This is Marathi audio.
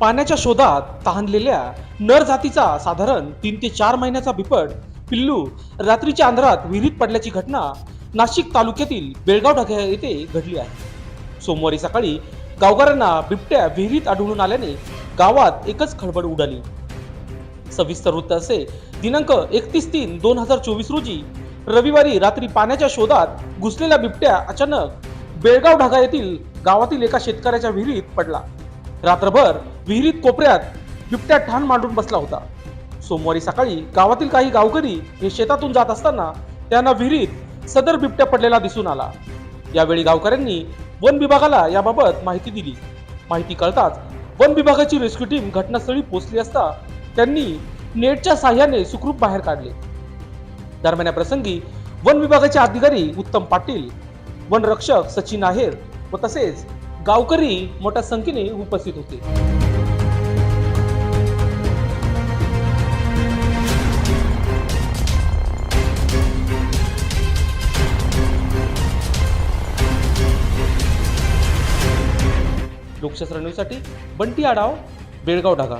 पाण्याच्या शोधात तहानलेल्या नर जातीचा साधारण तीन ते चार महिन्याचा बिपट पिल्लू रात्रीच्या अंधारात विहिरीत पडल्याची घटना नाशिक तालुक्यातील बेळगाव ढगा येथे घडली आहे. सोमवारी सकाळी गावकऱ्यांना बिबट्या विहिरीत आढळून आल्याने गावात एकच खळबळ उडाली. सविस्तर वृत्त असे दिनांक एकतीस तीन दोन हजार चोवीस रोजी रविवारी रात्री पाण्याच्या शोधात घुसलेल्या बिबट्या अचानक बेळगाव ढगा येथील गावातील एका शेतकऱ्याच्या विहिरीत पडला. रात्रभर विहिरीत कोपऱ्यात बिबट्या ठाण मांडून बसला होता. सोमवारी सकाळी गावातील काही गावकरी हे शेतातून जात असताना त्यांना विहिरीत सदर बिबट्या पडलेला दिसून आला. यावेळी गावकऱ्यांनी वन विभागाला याबाबत माहिती दिली. माहिती कळताच वन विभागाची रेस्क्यू टीम घटनास्थळी पोहोचली असता त्यांनी नेटच्या साह्याने सुखरूप बाहेर काढले. दरम्यान या प्रसंगी वन विभागाचे अधिकारी उत्तम पाटील वन रक्षक सचिन आहेर व तसेच गावकरी मोठ्या संख्येने उपस्थित होते. लोकशास्त्र न्यूजसाठी बंटी आडाव बेळगाव ढागा